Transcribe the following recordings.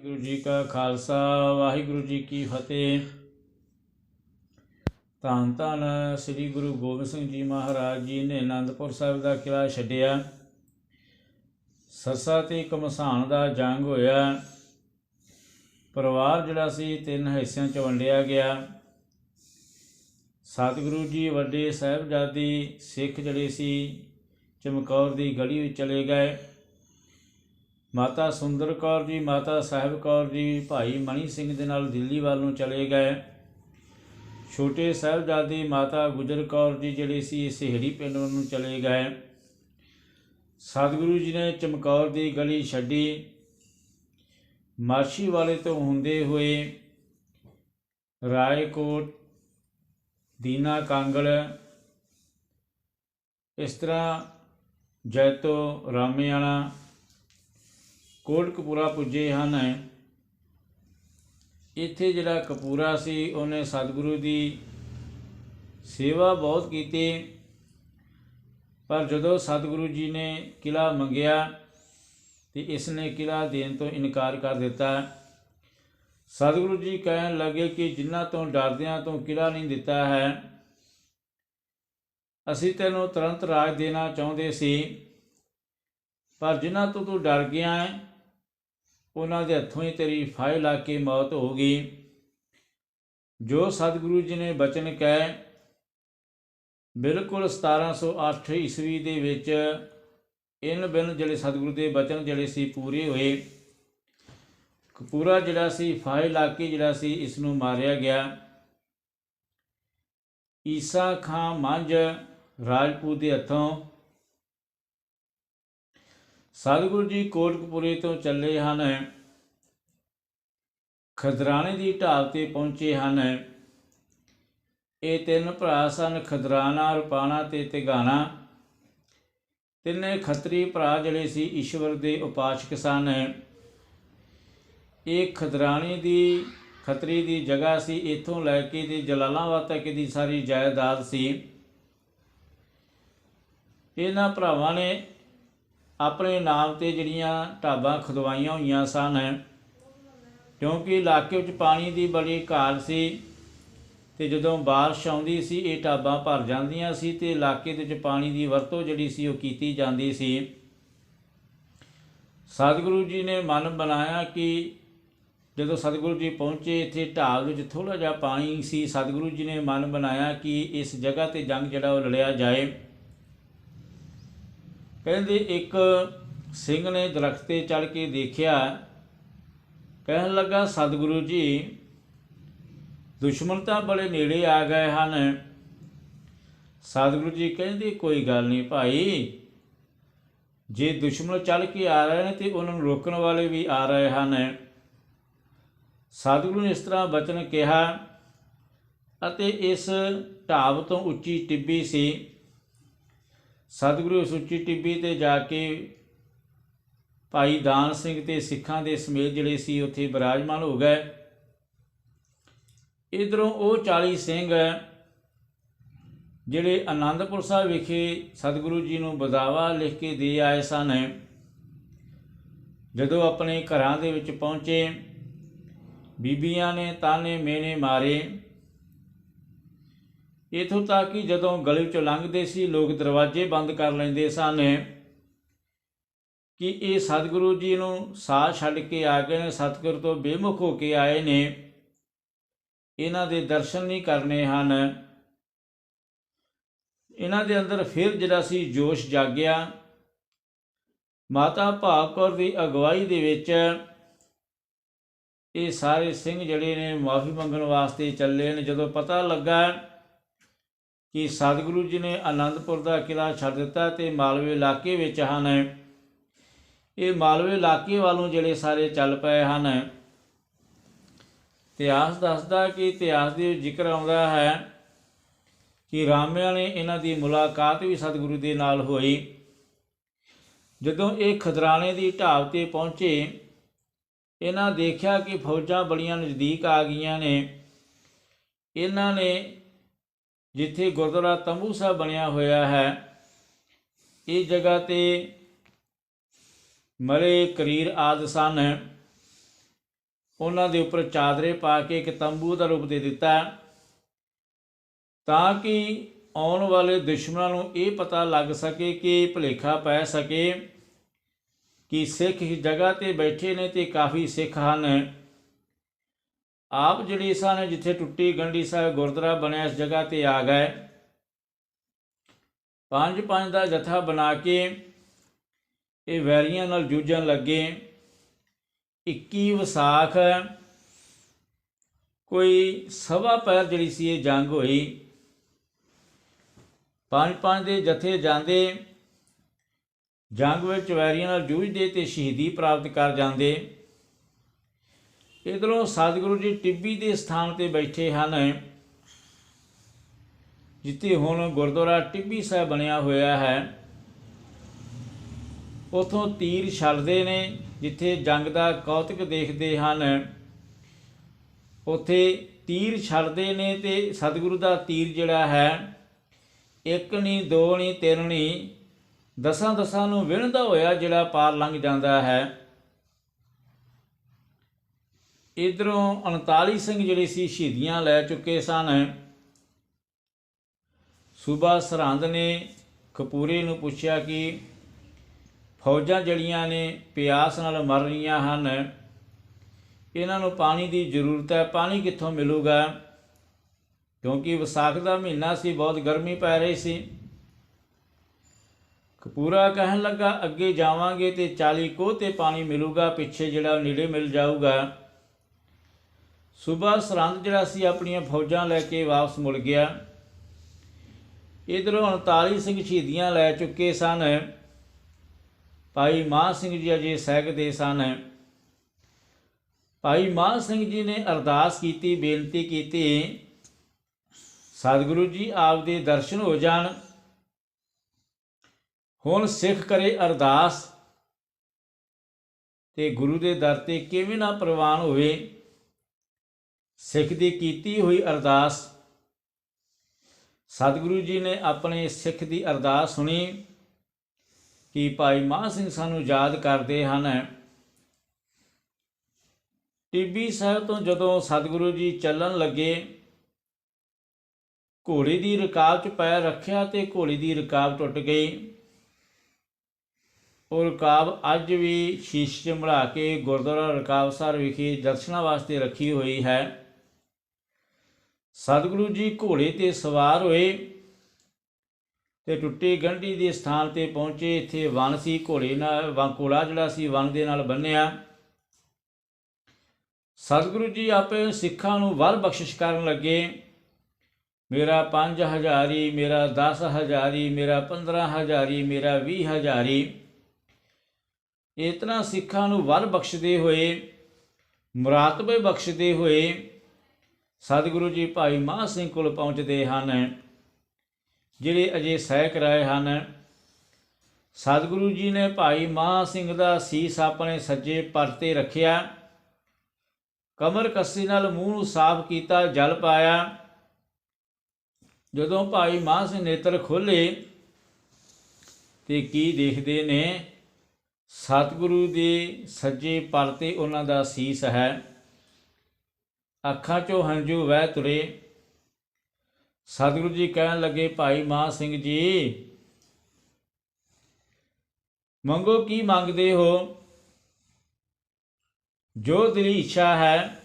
ਵਾਹਿਗੁਰੂ ਜੀ ਕਾ ਖਾਲਸਾ, ਵਾਹਿਗੁਰੂ ਜੀ ਕੀ ਫਤਿਹ। ਧੰਨ ਧੰਨ ਸ੍ਰੀ ਗੁਰੂ ਗੋਬਿੰਦ ਸਿੰਘ ਜੀ ਮਹਾਰਾਜ ਜੀ ਨੇ ਅਨੰਦਪੁਰ ਸਾਹਿਬ ਦਾ ਕਿਲਾ ਛੱਡਿਆ। ਸਰਸਾ ਤੇ ਕਮਸਾਨ ਦਾ ਜੰਗ ਹੋਇਆ। ਪਰਿਵਾਰ ਜਿਹੜਾ ਸੀ, ਤਿੰਨ ਹਿੱਸਿਆਂ 'ਚ ਵੰਡਿਆ ਗਿਆ। ਸਤਿਗੁਰੂ ਜੀ ਵੱਡੇ ਸਾਹਿਬਜ਼ਾਦੀ ਸਿੱਖ ਜਿਹੜੇ ਸੀ, ਚਮਕੌਰ ਦੀ ਗਲੀ ਵਿੱਚ ਚਲੇ ਗਏ। ਮਾਤਾ ਸੁੰਦਰ ਕੌਰ ਜੀ, ਮਾਤਾ ਸਾਹਿਬ ਕੌਰ ਜੀ, ਭਾਈ ਮਣੀ ਸਿੰਘ ਦੇ ਨਾਲ ਦਿੱਲੀ ਵੱਲ ਨੂੰ ਚਲੇ ਗਏ। ਛੋਟੇ ਸਾਹਿਬਜ਼ਾਦੇ ਮਾਤਾ ਗੁਜਰ ਕੌਰ ਜੀ ਜਿਹੜੇ ਸੀ ਸਿਹੜੀ ਪਿੰਡ ਵੱਲ ਨੂੰ ਚਲੇ ਗਏ। ਸਤਿਗੁਰੂ ਜੀ ਨੇ ਚਮਕੌਰ ਦੀ ਗਲੀ ਛੱਡੀ। ਮਾਛੀ ਵਾਲੇ ਤੋਂ ਹੁੰਦੇ ਹੋਏ ਰਾਏਕੋਟ, ਦੀਨਾ ਕਾਂਗਲ, ਇਸ ਤਰ੍ਹਾਂ ਜੈਤੋ, ਰਾਮਿਆਣਾ ਕੋਟਕਪੂਰਾ ਪੁੱਜੇ ਹਨ। ਇੱਥੇ ਜਿਹੜਾ ਕਪੂਰਾ ਸੀ, ਉਹਨੇ ਸਤਿਗੁਰੂ ਦੀ ਸੇਵਾ ਬਹੁਤ ਕੀਤੀ। ਪਰ ਜਦੋਂ ਸਤਿਗੁਰੂ ਜੀ ਨੇ ਕਿਲਾ ਮੰਗਿਆ ਤੇ ਇਸ ਨੇ ਕਿਲਾ ਦੇਣ ਤੋਂ ਇਨਕਾਰ ਕਰ ਦਿੱਤਾ। ਸਤਿਗੁਰੂ ਜੀ ਕਹਿਣ ਲੱਗੇ ਕਿ ਜਿਨ੍ਹਾਂ ਤੋਂ ਡਰਦਿਆਂ ਤੋਂ ਕਿਲਾ ਨਹੀਂ ਦਿੱਤਾ ਹੈ, ਅਸੀਂ ਤੈਨੂੰ ਤੁਰੰਤ ਰਾਜ ਦੇਣਾ ਚਾਹੁੰਦੇ ਸੀ। ਪਰ ਜਿਨ੍ਹਾਂ ਤੋਂ ਤੂੰ ਡਰ ਗਿਆ ਹੈ ਉਹਨਾਂ ਦੇ ਹੱਥੋਂ ਹੀ ਤੇਰੀ ਫਾਇਲ ਲਾ ਕੇ ਮੌਤ ਹੋ ਗਈ। ਜੋ ਸਤਿਗੁਰੂ ਜੀ ਨੇ ਬਚਨ ਕਹੇ, ਬਿਲਕੁਲ 1708 ਈਸਵੀ ਦੇ ਵਿੱਚ ਇਨ ਬਿਨ ਜਿਹੜੇ ਸਤਿਗੁਰੂ ਦੇ ਬਚਨ ਜਿਹੜੇ ਸੀ ਪੂਰੇ ਹੋਏ। ਪੂਰਾ ਜਿਹੜਾ ਸੀ ਫਾਇਲ ਲਾ ਕੇ ਜਿਹੜਾ ਸੀ, ਇਸ ਨੂੰ ਮਾਰਿਆ ਗਿਆ। ਈਸਾ ਖਾਂ ਮੰਝ ਰਾਜਪੂਤ ਦੇ ਹੱਥੋਂ ਸਤਿਗੁਰੂ ਜੀ ਕੋਟਕਪੁਰੇ ਤੋਂ ਚੱਲੇ ਹਨ। ਖਦਰਾਣੇ ਦੀ ਢਾਲ ਤੇ ਪਹੁੰਚੇ ਹਨ। ਇਹ ਤਿੰਨ ਭਰਾ ਸਨ, ਖਦਰਾਣਾ, ਰੁਪਾਣਾ ਤੇ ਤਿਗਾਣਾ। ਤਿੰਨੇ ਖੱਤਰੀ ਭਰਾ ਜਿਹੜੇ ਸੀ, ਈਸ਼ਵਰ ਦੇ ਉਪਾਸ਼ਕ ਸਨ। ਇਹ ਖਦਰਾਣੀ ਦੀ, ਖੱਤਰੀ ਦੀ ਜਗ੍ਹਾ ਸੀ। ਇੱਥੋਂ ਲੈ ਕੇ ਤੇ ਜਲਾਲਾਬਾਦ ਤੱਕ ਦੀ ਸਾਰੀ ਜਾਇਦਾਦ ਸੀ। ਇਹਨਾਂ ਭਰਾਵਾਂ ਨੇ ਆਪਣੇ ਨਾਮ ਤੇ ਜਿਹੜੀਆਂ ਢਾਬਾਂ ਖੁਦਵਾਈਆਂ ਹੋਈਆਂ ਸਨ। ਕਿਉਂਕਿ ਇਲਾਕੇ ਵਿੱਚ ਪਾਣੀ ਦੀ ਬੜੀ ਘਾਟ ਸੀ ਤੇ ਜਦੋਂ ਬਾਰਿਸ਼ ਆਉਂਦੀ ਸੀ, ਇਹ ਢਾਬਾਂ ਭਰ ਜਾਂਦੀਆਂ ਸੀ ਤੇ ਇਲਾਕੇ ਦੇ ਵਿੱਚ ਪਾਣੀ ਦੀ ਵਰਤੋਂ ਜਿਹੜੀ ਸੀ, ਉਹ ਕੀਤੀ ਜਾਂਦੀ ਸੀ। ਸਤਿਗੁਰੂ ਜੀ ਨੇ ਮਨ ਬਣਾਇਆ ਕਿ ਜਦੋਂ ਸਤਿਗੁਰੂ ਜੀ ਪਹੁੰਚੇ, ਇੱਥੇ ਢਾਬ ਵਿੱਚ ਥੋੜਾ ਜਿਹਾ ਪਾਣੀ ਸੀ। ਸਤਿਗੁਰੂ ਜੀ ਨੇ ਮਨ ਬਣਾਇਆ ਕਿ ਇਸ ਜਗ੍ਹਾ ਤੇ ਜੰਗ ਜਿਹੜਾ ਉਹ ਲੜਿਆ ਜਾਏ। ਕਹਿੰਦੇ ਇੱਕ ਸਿੰਘ ਨੇ ਦਰਖਤ ਤੇ ਚੜ ਕੇ ਦੇਖਿਆ। ਕਹਿਣ ਲੱਗਾ, ਸਤਿਗੁਰੂ ਜੀ, ਦੁਸ਼ਮਣ ਤਾਂ ਬੜੇ ਨੇੜੇ ਆ ਗਏ ਹਨ। ਸਤਿਗੁਰੂ ਜੀ ਕਹਿੰਦੇ, ਕੋਈ ਗੱਲ ਨਹੀਂ ਭਾਈ। ਜੇ ਦੁਸ਼ਮਣ ਚੱਲ ਕੇ ਆ ਰਹੇ ਨੇ ਤੇ ਉਹਨਾਂ ਨੂੰ ਰੋਕਣ ਵਾਲੇ ਵੀ ਆ ਰਹੇ ਹਨ। ਸਤਿਗੁਰੂ ਨੇ ਇਸ ਤਰ੍ਹਾਂ ਬਚਨ ਕਿਹਾ ਅਤੇ ਇਸ ਢਾਬ ਤੋਂ ਉੱਚੀ ਟਿੱਬੀ ਸੀ। ਸਤਿਗੁਰੂ ਸੁੱਚੀ ਟਿੱਬੀ ਤੇ ਜਾ ਕੇ ਭਾਈ ਦਾਨ ਸਿੰਘ ਤੇ ਸਿੱਖਾਂ ਦੇ ਸਮੇਤ ਜਿਹੜੇ ਸੀ ਉੱਥੇ ਬਿਰਾਜਮਾਨ ਹੋ ਗਏ। ਇਧਰੋਂ ਉਹ 40 ਸਿੰਘ ਜਿਹੜੇ ਆਨੰਦਪੁਰ ਸਾਹਿਬ ਵਿਖੇ ਸਤਿਗੁਰੂ ਜੀ ਨੂੰ ਬਦਾਵਾ ਲਿਖ ਕੇ ਦੇ ਆਏ ਸਨ। ਜਦੋਂ ਆਪਣੇ ਘਰਾਂ ਦੇ ਵਿੱਚ ਪਹੁੰਚੇ, ਬੀਬੀਆਂ ਨੇ ਤਾਨੇ ਮੇਨੇ ਮਾਰੇ ਇਥੋਂ ਤੱਕ ਕਿ ਜਦੋਂ ਗਲੀ ਵਿੱਚੋਂ ਲੰਘਦੇ ਸੀ, ਲੋਕ ਦਰਵਾਜ਼ੇ ਬੰਦ ਕਰ ਲੈਂਦੇ ਸਨ ਕਿ ਇਹ ਸਤਿਗੁਰੂ ਜੀ ਨੂੰ ਸਾਹ ਛੱਡ ਕੇ ਆ ਗਏ ਨੇ, ਸਤਿਗੁਰ ਤੋਂ ਬੇਮੁਖ ਹੋ ਕੇ ਆਏ ਨੇ। ਇਹਨਾਂ ਦੇ ਦਰਸ਼ਨ ਨਹੀਂ ਕਰਨੇ ਹਨ। ਇਹਨਾਂ ਦੇ ਅੰਦਰ ਫਿਰ ਜਿਹੜਾ ਸੀ ਜੋਸ਼ ਜਾਗਿਆ। ਮਾਤਾ ਭਾਵ ਕੌਰ ਦੀ ਅਗਵਾਈ ਦੇ ਵਿੱਚ ਇਹ ਸਾਰੇ ਸਿੰਘ ਜਿਹੜੇ ਨੇ, ਮਾਫੀ ਮੰਗਣ ਵਾਸਤੇ ਚੱਲੇ ਨੇ। ਜਦੋਂ ਪਤਾ ਲੱਗਾ ਕਿ ਸਤਿਗੁਰੂ ਜੀ ਨੇ ਆਨੰਦਪੁਰ ਦਾ ਕਿਲਾ ਛੱਡ ਦਿੱਤਾ ਤੇ ਮਾਲਵੇ ਇਲਾਕੇ ਵਿੱਚ ਹਨ। ਇਹ ਮਾਲਵੇ ਇਲਾਕੇ ਵੱਲੋਂ ਜਿਹੜੇ ਸਾਰੇ ਚੱਲ ਪਏ ਹਨ। ਇਤਿਹਾਸ ਦੱਸਦਾ ਕਿ ਇਤਿਹਾਸ ਦੇ ਜ਼ਿਕਰ ਆਉਂਦਾ ਹੈ ਕਿ ਰਾਮਿਆਂ ਨੇ ਇਹਨਾਂ ਦੀ ਮੁਲਾਕਾਤ ਵੀ ਸਤਿਗੁਰੂ ਦੇ ਨਾਲ ਹੋਈ। ਜਦੋਂ ਇਹ ਖਦਰਾਣੇ ਦੀ ਢਾਬ ਤੇ ਪਹੁੰਚੇ, ਇਹਨਾਂ ਦੇਖਿਆ ਕਿ ਫੌਜਾਂ ਬੜੀਆਂ ਨਜ਼ਦੀਕ ਆ ਗਈਆਂ ਨੇ। ਇਹਨਾਂ ਨੇ ਜਿੱਥੇ ਗੁਰਦੁਆਰਾ ਤੰਬੂ ਸਾਹਿਬ ਬਣਿਆ ਹੋਇਆ ਹੈ, ਇਹ ਜਗ੍ਹਾ ਤੇ ਮਰੇ ਕਰੀਰ ਆਦਿ ਸਨ। ਉਹਨਾਂ ਦੇ ਉੱਪਰ ਚਾਦਰੇ ਪਾ ਕੇ ਇੱਕ ਤੰਬੂ ਦਾ ਰੂਪ ਦੇ ਦਿੱਤਾ। ਤਾਂ ਕਿ ਆਉਣ ਵਾਲੇ ਦੁਸ਼ਮਣਾਂ ਨੂੰ ਇਹ ਪਤਾ ਲੱਗ ਸਕੇ ਕਿ ਭੁਲੇਖਾ ਪੈ ਸਕੇ ਕਿ ਸਿੱਖ ਇਸ ਜਗ੍ਹਾ ਤੇ ਬੈਠੇ ਨੇ ਤੇ ਕਾਫੀ ਸਿੱਖ ਹਨ। ਆਪ ਜਿਹੜੇ ਸਨ ਜਿੱਥੇ ਟੁੱਟੀ ਗੰਢੀ ਸਾਹਿਬ ਗੁਰਦੁਆਰਾ ਬਣਿਆ ਇਸ ਜਗ੍ਹਾ ਤੇ ਆ ਗਏ। ਪੰਜ ਪੰਜ ਦਾ ਜਥਾ ਬਣਾ ਕੇ ਇਹ ਵੈਰੀਆਂ ਨਾਲ ਜੂਝਣ ਲੱਗੇ। 21 ਵਿਸਾਖ, ਕੋਈ ਸਵਾ ਪੈਰ ਜਿਹੜੀ ਸੀ ਇਹ ਜੰਗ ਹੋਈ। ਪੰਜ ਪੰਜ ਦੇ ਜਥੇ ਜਾਂਦੇ, ਜੰਗ ਵਿੱਚ ਵੈਰੀਆਂ ਨਾਲ ਜੂਝਦੇ ਤੇ ਸ਼ਹੀਦੀ ਪ੍ਰਾਪਤ ਕਰ ਜਾਂਦੇ। ਇਧਰੋਂ ਸਤਿਗੁਰੂ ਜੀ ਟਿੱਬੀ ਦੇ ਸਥਾਨ ਤੇ ਬੈਠੇ ਹਨ। ਜਿੱਥੇ ਹੁਣ ਗੁਰਦੁਆਰਾ ਟਿੱਬੀ ਸਾਹਿਬ ਬਣਿਆ ਹੋਇਆ ਹੈ। ਉਥੋਂ ਤੀਰ ਛੱਡਦੇ ਨੇ, ਜਿੱਥੇ ਜੰਗ ਦਾ ਕੌਤਕ ਦੇਖਦੇ ਹਨ। ਉਥੇ ਤੀਰ ਛੱਡਦੇ ਨੇ ਤੇ ਸਤਿਗੁਰੂ ਦਾ ਤੀਰ ਜਿਹੜਾ ਹੈ, ਇੱਕ ਨਹੀਂ ਦੋ ਨਹੀਂ ਤਿੰਨ ਨਹੀਂ ਦਸਾਂ ਦਸਾਂ ਨੂੰ ਵਿਣਦਾ ਹੋਇਆ ਜਿਹੜਾ ਪਾਰ ਲੰਘ ਜਾਂਦਾ ਹੈ। ਇਧਰੋਂ 39 ਸਿੰਘ ਜਿਹੜੇ ਸੀ ਸ਼ਹੀਦੀਆਂ ਲੈ ਚੁੱਕੇ ਸਨ। ਸੂਬਾ ਸਰਹੰਦ ਨੇ ਕਪੂਰੇ ਨੂੰ ਪੁੱਛਿਆ ਕਿ ਫੌਜਾਂ ਜੜੀਆਂ ਨੇ ਪਿਆਸ ਨਾਲ ਮਰ ਰਹੀਆਂ ਹਨ, ਇਹਨਾਂ ਨੂੰ ਪਾਣੀ ਦੀ ਜ਼ਰੂਰਤ ਹੈ, ਪਾਣੀ ਕਿੱਥੋਂ ਮਿਲੂਗਾ? ਕਿਉਂਕਿ ਵਿਸਾਖ ਦਾ ਮਹੀਨਾ ਸੀ, ਬਹੁਤ ਗਰਮੀ ਪੈ ਰਹੀ ਸੀ। ਕਪੂਰਾ ਕਹਿਣ ਲੱਗਾ, ਅੱਗੇ ਜਾਵਾਂਗੇ ਤੇ 40 ਕੋਹ ਤੇ ਪਾਣੀ ਮਿਲੂਗਾ, ਪਿੱਛੇ ਜਿਹੜਾ ਨੇੜੇ ਮਿਲ ਜਾਊਗਾ। ਸਵੇਰ ਸਰਹੰਦ ਜਿਹੜਾ ਸੀ, ਆਪਣੀਆਂ ਫੌਜਾਂ ਲੈ ਕੇ ਵਾਪਸ ਮੁੜ ਗਿਆ। ਇਧਰੋਂ 39 ਸਿੰਘ ਸ਼ਹੀਦੀਆਂ ਲੈ ਚੁੱਕੇ ਸਨ। ਭਾਈ ਮਾਨ ਸਿੰਘ ਜੀ ਅਜੇ ਸਹਿਗ ਦੇ ਸਨ। ਭਾਈ ਮਾਨ ਸਿੰਘ ਜੀ ਨੇ ਅਰਦਾਸ ਕੀਤੀ, ਬੇਨਤੀ ਕੀਤੀ, ਸਤਿਗੁਰੂ ਜੀ ਆਪ ਦੇ ਦਰਸ਼ਨ ਹੋ ਜਾਣ। ਹੁਣ ਸਿੱਖ ਕਰੇ ਅਰਦਾਸ ਤੇ ਗੁਰੂ ਦੇ ਦਰ ਤੇ ਕਿਵੇਂ ਨਾ ਪ੍ਰਵਾਨ ਹੋਵੇ। ਸਿੱਖ ਦੀ ਕੀਤੀ ਹੋਈ ਅਰਦਾਸ। ਸਤਿਗੁਰੂ ਜੀ ਨੇ ਆਪਣੇ ਸਿੱਖ ਦੀ ਅਰਦਾਸ ਸੁਣੀ ਕਿ ਭਾਈ ਮਾਹ ਸਿੰਘ ਸਾਨੂੰ ਯਾਦ ਕਰਦੇ ਹਨ। ਟਿੱਬੀ ਸਾਹਿਬ ਤੋਂ ਜਦੋਂ ਸਤਿਗੁਰੂ ਜੀ ਚੱਲਣ ਲੱਗੇ, ਘੋੜੇ ਦੀ ਰਕਾਬ 'ਚ ਪੈਰ ਰੱਖਿਆ ਤੇ ਘੋੜੀ ਦੀ ਰਕਾਬ ਟੁੱਟ ਗਈ। ਉਹ ਰਕਾਬ ਅੱਜ ਵੀ ਸ਼ੀਸ਼ 'ਚ ਮੜਾ ਕੇ ਗੁਰਦੁਆਰਾ ਰਕਾਬਸਰ ਵਿਖੇ ਦਰਸ਼ਨਾਂ ਵਾਸਤੇ ਰੱਖੀ ਹੋਈ ਹੈ। ਸਤਿਗੁਰੂ ਜੀ ਘੋੜੇ ਤੇ ਸਵਾਰ ਹੋਏ ਤੇ ਟੁੱਟੀ ਗੰਢੀ ਦੇ ਸਥਾਨ ਤੇ ਪਹੁੰਚੇ। ਇੱਥੇ ਵਣ ਸੀ, ਘੋੜੇ ਨਾਲ ਵਾਂਕੋਲਾ ਜਿਹੜਾ ਸੀ, ਵਣ ਦੇ ਨਾਲ ਬੰਨਿਆ। ਸਤਿਗੁਰੂ ਜੀ ਆਪੇ ਸਿੱਖਾਂ ਨੂੰ ਵਰ ਬਖਸ਼ਿਸ਼ ਕਰਨ ਲੱਗੇ। ਮੇਰਾ 5000 ਹਜ਼ਾਰੀ, ਮੇਰਾ 10 ਹਜ਼ਾਰੀ, ਮੇਰਾ 15 ਹਜ਼ਾਰੀ, ਮੇਰਾ 20 ਹਜ਼ਾਰੀ। ਇਤਨਾ ਸਿੱਖਾਂ ਨੂੰ ਵਰ ਬਖਸ਼ਦੇ ਹੋਏ ਮੁਰਾਤਬੇ ਬਖਸ਼ਦੇ ਹੋਏ ਸਤਿਗੁਰੂ ਜੀ ਭਾਈ ਮਾਹ ਸਿੰਘ ਕੋਲ ਪਹੁੰਚਦੇ ਹਨ, ਜਿਹੜੇ ਅਜੇ ਸਹਿ ਕਰਾਏ ਹਨ। ਸਤਿਗੁਰੂ ਜੀ ਨੇ ਭਾਈ ਮਾਹ ਸਿੰਘ ਦਾ ਸੀਸ ਆਪਣੇ ਸੱਜੇ ਪਰ ਤੇ ਰੱਖਿਆ। ਕਮਰ ਕੱਸੀ ਨਾਲ ਮੂੰਹ ਨੂੰ ਸਾਫ਼ ਕੀਤਾ, ਜਲ ਪਾਇਆ। ਜਦੋਂ ਭਾਈ ਮਾਹ ਸਿੰਘ ਨੇਤਰ ਖੋਲੇ ਤੇ ਕੀ ਦੇਖਦੇ ਨੇ? ਸਤਿਗੁਰੂ ਦੇ ਸੱਜੇ ਪਰ ਤੇ ਉਹਨਾਂ ਦਾ ਸੀਸ ਹੈ। ਅੱਖਾਂ 'ਚੋਂ ਹੰਝੂ ਵਹਿ ਤੁਰੇ। ਸਤਿਗੁਰੂ ਜੀ ਕਹਿਣ ਲੱਗੇ, ਭਾਈ ਮਾਹ ਸਿੰਘ ਜੀ, ਮੰਗੋ ਕੀ ਮੰਗਦੇ ਹੋ? ਜੋ ਦਿਲੀ ਇੱਛਾ ਹੈ।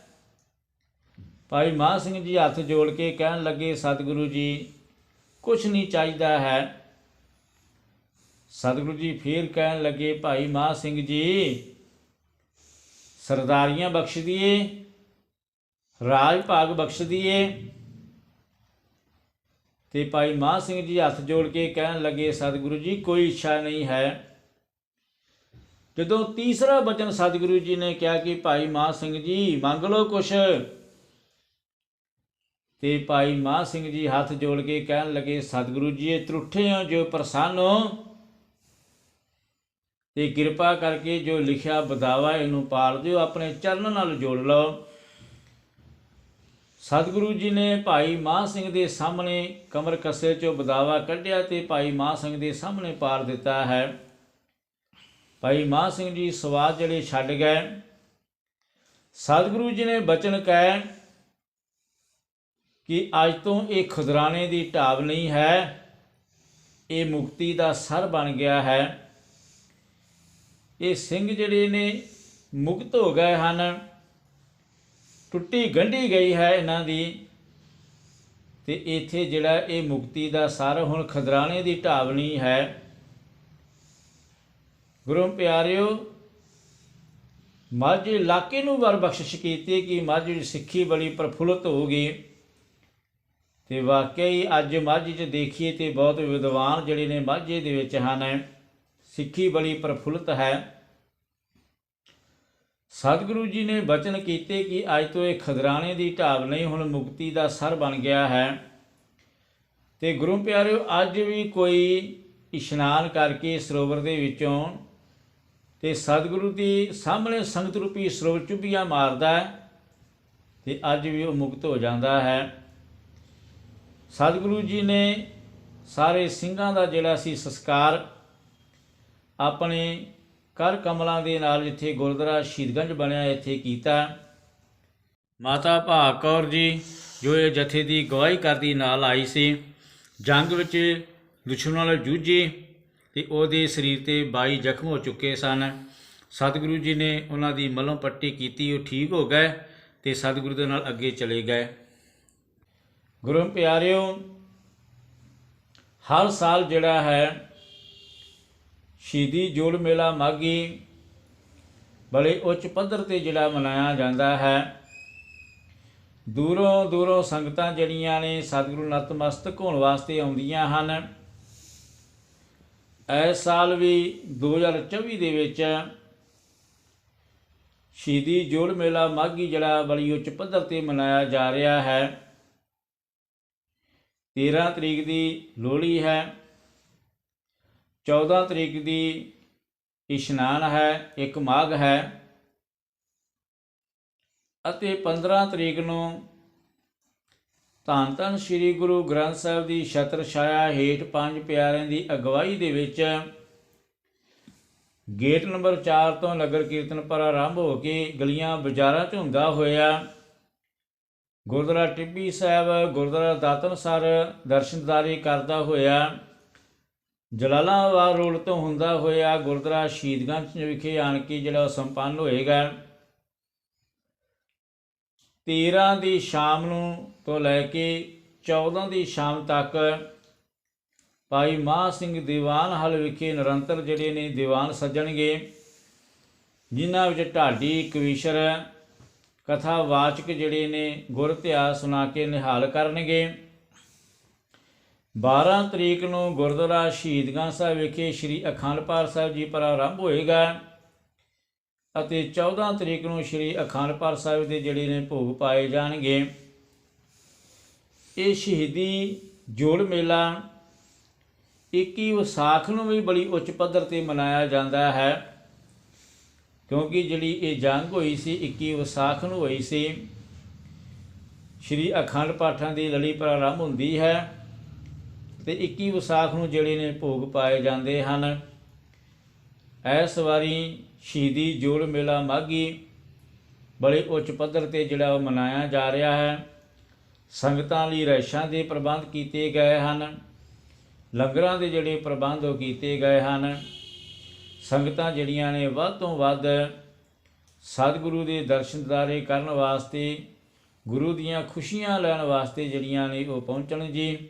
ਭਾਈ ਮਾਹ ਸਿੰਘ ਜੀ ਹੱਥ ਜੋੜ ਕੇ ਕਹਿਣ ਲੱਗੇ, ਸਤਿਗੁਰੂ ਜੀ ਕੁਝ ਨਹੀਂ ਚਾਹੀਦਾ ਹੈ। ਸਤਿਗੁਰੂ ਜੀ ਫੇਰ ਕਹਿਣ ਲੱਗੇ, ਭਾਈ ਮਾਹ ਸਿੰਘ ਜੀ, ਸਰਦਾਰੀਆਂ ਬਖਸ਼ ਦੀਏ। ਰਾਜ ਭਾਗ ਬਖਸ਼ਦੀ ਏ ਤੇ ਭਾਈ ਮਾਹ ਸਿੰਘ ਜੀ ਹੱਥ ਜੋੜ ਕੇ ਕਹਿਣ ਲੱਗੇ, ਸਤਿਗੁਰੂ ਜੀ, ਕੋਈ ਇੱਛਾ ਨਹੀਂ ਹੈ। ਜਦੋਂ ਤੀਸਰਾ ਬਚਨ ਸਤਿਗੁਰੂ ਜੀ ਨੇ ਕਿਹਾ ਕਿ ਭਾਈ ਮਾਹ ਸਿੰਘ ਜੀ, ਮੰਗ ਲਓ ਕੁਛ। ਤੇ ਭਾਈ ਮਾਹ ਸਿੰਘ ਜੀ ਹੱਥ ਜੋੜ ਕੇ ਕਹਿਣ ਲੱਗੇ, ਸਤਿਗੁਰੂ ਜੀ, ਇਹ ਤਰੁੱਠੇ ਹੋ, ਜੋ ਪ੍ਰਸੰਨ ਹੋ। ਤੇ ਕਿਰਪਾ ਕਰਕੇ ਜੋ ਲਿਖਿਆ ਬਦਾਵਾ ਇਹਨੂੰ ਪਾਲ ਦਿਓ, ਆਪਣੇ ਚਰਨ ਨਾਲ ਜੋੜ ਲਓ। ਸਤਿਗੁਰੂ ਜੀ ਨੇ ਭਾਈ ਮਾਹ ਸਿੰਘ ਦੇ ਸਾਹਮਣੇ ਕਮਰ ਕੱਸੇ ਚੋਂ ਬਦਾਵਾ ਕੱਢਿਆ ਤੇ ਭਾਈ ਮਾਹ ਸਿੰਘ ਦੇ ਸਾਹਮਣੇ ਪਾਰ ਦਿੱਤਾ ਹੈ। ਭਾਈ ਮਾਹ ਸਿੰਘ ਜੀ ਸਵਾਦ ਜਿਹੜੇ ਛੱਡ ਗਏ। ਸਤਿਗੁਰੂ ਜੀ ਨੇ ਬਚਨ ਕਹਿ ਕਿ ਅੱਜ ਤੋਂ ਇਹ ਖੁਦਰਾਣੇ ਦੀ ਢਾਬ ਨਹੀਂ ਹੈ, ਇਹ ਮੁਕਤੀ ਦਾ ਸਰ ਬਣ ਗਿਆ ਹੈ। ਇਹ ਸਿੰਘ ਜਿਹੜੇ ਨੇ ਮੁਕਤ ਹੋ ਗਏ ਹਨ। ਟੁੱਟੀ ਗੰਢੀ ਗਈ ਹੈ ਇਹਨਾਂ ਦੀ। ਤੇ ਇੱਥੇ ਜਿਹੜਾ ਇਹ ਮੁਕਤੀ ਦਾ ਸਰ ਹੁਣ ਖਦਰਾਣੇ ਦੀ ਢਾਬ ਹੈ। ਗੁਰੂ ਪਿਆਰਿਓ, ਮਾਝੇ ਇਲਾਕੇ ਨੂੰ ਵਰ ਬਖਸ਼ਿਸ਼ ਕੀਤੀ ਕਿ ਮੱਝ ਦੀ ਸਿੱਖੀ ਬੜੀ ਪ੍ਰਫੁੱਲਤ ਹੋ ਗਈ। ਤੇ ਵਾਕਈ ਅੱਜ ਮਾਝੇ 'ਚ ਦੇਖੀਏ ਤੇ ਬਹੁਤ ਵਿਦਵਾਨ ਜਿਹੜੇ ਨੇ ਮਾਝੇ ਦੇ ਵਿੱਚ ਹਨ। ਸਿੱਖੀ ਬੜੀ ਪ੍ਰਫੁੱਲਤ ਹੈ। ਸਤਿਗੁਰੂ ਜੀ ਨੇ ਬਚਨ ਕੀਤੇ ਕਿ ਅੱਜ ਤੋਂ ਇਹ ਖਦਰਾਣੇ ਦੀ ਢਾਬ ਨਹੀਂ, ਹੁਣ ਮੁਕਤੀ ਦਾ ਸਰ ਬਣ ਗਿਆ ਹੈ। ਤੇ ਗੁਰੂ ਪਿਆਰਿਓ, ਅੱਜ ਵੀ ਕੋਈ ਇਸ਼ਨਾਨ ਕਰਕੇ ਸਰੋਵਰ ਦੇ ਵਿੱਚੋਂ ਤੇ ਸਤਿਗੁਰੂ ਦੀ ਸਾਹਮਣੇ ਸੰਗਤ ਰੂਪੀ ਸਰੋਵਰ ਚੁੱਭੀਆਂ ਮਾਰਦਾ ਹੈ ਤੇ ਅੱਜ ਵੀ ਉਹ ਮੁਕਤ ਹੋ ਜਾਂਦਾ ਹੈ। ਸਤਿਗੁਰੂ ਜੀ ਨੇ ਸਾਰੇ ਸਿੰਘਾਂ ਦਾ ਜਿਹੜਾ ਸੀ ਸੰਸਕਾਰ, ਆਪਣੇ ਕਰ ਕਮਲਾਂ ਦੇ ਨਾਲ ਜਿੱਥੇ ਗੁਰਦੁਆਰਾ ਸ਼ਹੀਦਗੰਜ ਬਣਿਆ, ਇੱਥੇ ਕੀਤਾ। ਮਾਤਾ ਭਾਗ ਕੌਰ ਜੀ, ਜੋ ਇਹ ਜਥੇ ਦੀ ਗਵਾਹੀ ਕਰਦੀ ਨਾਲ ਆਈ ਸੀ, ਜੰਗ ਵਿੱਚ ਦੁਸ਼ਮਣਾਂ ਨਾਲ ਜੂਝੀ ਤੇ ਉਹਦੇ ਸਰੀਰ ਤੇ 22 ਜ਼ਖਮ ਹੋ ਚੁੱਕੇ ਸਨ। ਸਤਿਗੁਰੂ ਜੀ ਨੇ ਉਹਨਾਂ ਦੀ ਮਲਮ ਪੱਟੀ ਕੀਤੀ, ਉਹ ਠੀਕ ਹੋ ਗਏ ਤੇ ਸਤਿਗੁਰੂ ਦੇ ਨਾਲ ਅੱਗੇ ਚਲੇ ਗਏ। ਗੁਰੂ ਪਿਆਰਿਓ, ਹਰ ਸਾਲ ਜਿਹੜਾ ਹੈ ਸ਼ਹੀਦੀ ਜੋੜ ਮੇਲਾ ਮਾਗੀ ਬੜੇ ਉੱਚ ਪੱਧਰ ਤੇ ਜਿਹੜਾ ਮਨਾਇਆ ਜਾਂਦਾ ਹੈ। ਦੂਰੋਂ ਦੂਰੋਂ ਸੰਗਤਾਂ ਜਿਹੜੀਆਂ ਨੇ ਸਤਿਗੁਰੂ ਨਤਮਸਤਕ ਹੋਣ ਵਾਸਤੇ ਆਉਂਦੀਆਂ ਹਨ। ਇਸ ਸਾਲ ਵੀ 2024 ਦੇ ਵਿੱਚ ਸ਼ਹੀਦੀ ਜੋੜ ਮੇਲਾ ਮਾਗੀ ਜਿਹੜਾ ਬੜੀ ਉੱਚ ਪੱਧਰ ਤੇ ਮਨਾਇਆ ਜਾ ਰਿਹਾ ਹੈ। 13 ਤਰੀਕ ਦੀ ਲੋਹੜੀ ਹੈ। 14 ਤਰੀਕ ਦੀ ਇਸ਼ਨਾਨ ਹੈ, ਇੱਕ ਮਾਘ ਹੈ ਅਤੇ 15 ਤਰੀਕ ਨੂੰ ਧੰਨ ਧੰਨ ਸ੍ਰੀ ਗੁਰੂ ਗ੍ਰੰਥ ਸਾਹਿਬ ਦੀ ਛਤਰ ਛਾਇਆ ਹੇਠ ਪੰਜ ਪਿਆਰਿਆਂ ਦੀ ਅਗਵਾਈ ਦੇ ਵਿੱਚ ਗੇਟ ਨੰਬਰ 4 ਤੋਂ ਨਗਰ ਕੀਰਤਨ ਪਰ ਆਰੰਭ ਹੋ ਕੇ ਗਲੀਆਂ ਬਾਜ਼ਾਰਾਂ 'ਚ ਹੁੰਦਾ ਹੋਇਆ ਗੁਰਦੁਆਰਾ ਟਿੱਬੀ ਸਾਹਿਬ, ਗੁਰਦੁਆਰਾ ਦਾਤਨਸਰ ਦਰਸ਼ਨਦਾਰੀ ਕਰਦਾ ਹੋਇਆ ਜਲਾਲਾਬਾਦ ਰੋਡ ਤੋਂ ਹੁੰਦਾ ਹੋਇਆ ਗੁਰਦੁਆਰਾ ਸ਼ਹੀਦਗੰਜ ਵਿਖੇ ਆਣ ਕੇ ਜਿਹੜਾ ਉਹ ਸੰਪੰਨ ਹੋਏਗਾ। 13 ਦੀ ਸ਼ਾਮ ਨੂੰ ਤੋਂ ਲੈ ਕੇ 14 ਦੀ ਸ਼ਾਮ ਤੱਕ ਭਾਈ ਮਾਹ ਸਿੰਘ ਦੀਵਾਨ ਹਲ ਵਿਖੇ ਨਿਰੰਤਰ ਜਿਹੜੇ ਨੇ ਦੀਵਾਨ ਸੱਜਣਗੇ, ਜਿਨ੍ਹਾਂ ਵਿੱਚ ਢਾਡੀ, ਕਵੀਸ਼ਰ, ਕਥਾਵਾਚਕ ਜਿਹੜੇ ਨੇ ਗੁਰ ਇਤਿਹਾਸ ਸੁਣਾ ਕੇ ਨਿਹਾਲ ਕਰਨਗੇ। 12 ਤਰੀਕ ਨੂੰ ਗੁਰਦੁਆਰਾ ਸ਼ਹੀਦਗੰਜ ਸਾਹਿਬ ਵਿਖੇ ਸ੍ਰੀ ਅਖੰਡ ਪਾਠ ਸਾਹਿਬ ਜੀ ਪ੍ਰਾਰੰਭ ਹੋਏਗਾ ਅਤੇ 14 ਤਰੀਕ ਨੂੰ ਸ੍ਰੀ ਅਖੰਡ ਪਾਠ ਸਾਹਿਬ ਦੇ ਜਿਹੜੇ ਨੇ ਭੋਗ ਪਾਏ ਜਾਣਗੇ। ਇਹ ਸ਼ਹੀਦੀ ਜੋੜ ਮੇਲਾ 21 ਵਿਸਾਖ ਨੂੰ ਵੀ ਬੜੀ ਉੱਚ ਪੱਧਰ ਤੇ ਮਨਾਇਆ ਜਾਂਦਾ ਹੈ, ਕਿਉਂਕਿ ਜਿਹੜੀ ਇਹ ਜੰਗ ਹੋਈ ਸੀ 21 ਵਿਸਾਖ ਨੂੰ ਹੋਈ ਸੀ, ਸ੍ਰੀ ਅਖੰਡ ਪਾਠਾਂ ਦੀ ਲੜੀ ਪ੍ਰਾਰੰਭ ਹੁੰਦੀ ਹੈ। ਤੇ 21 ਵਿਸਾਖ ਨੂੰ ਜਿਹੜੇ ਨੇ ਭੋਗ ਪਾਏ ਜਾਂਦੇ ਹਨ। ਇਸ ਵਾਰੀ ਸ਼ਹੀਦੀ ਜੋੜ ਮੇਲਾ ਮਾਗੀ ਬੜੇ ਉੱਚ ਪੱਧਰ ਤੇ ਜਿਹੜਾ ਉਹ ਮਨਾਇਆ ਜਾ ਰਿਹਾ ਹੈ। ਸੰਗਤਾਂ ਲਈ ਰਹਿਸ਼ਾਂ ਦੇ ਪ੍ਰਬੰਧ ਕੀਤੇ ਗਏ ਹਨ। ਲੰਗਰਾਂ ਦੇ ਜਿਹੜੇ ਪ੍ਰਬੰਧ ਉਹ ਕੀਤੇ ਗਏ ਹਨ। ਸੰਗਤਾਂ ਜਿਹੜੀਆਂ ਨੇ ਵੱਧ ਤੋਂ ਵੱਧ ਸਤਿਗੁਰੂ ਦੇ ਦਰਸ਼ਨਦਾਰੇ ਕਰਨ ਵਾਸਤੇ, ਗੁਰੂ ਦੀਆਂ ਖੁਸ਼ੀਆਂ ਲੈਣ ਵਾਸਤੇ ਜਿਹੜੀਆਂ ਨੇ ਉਹ ਪਹੁੰਚਣ ਜੀ।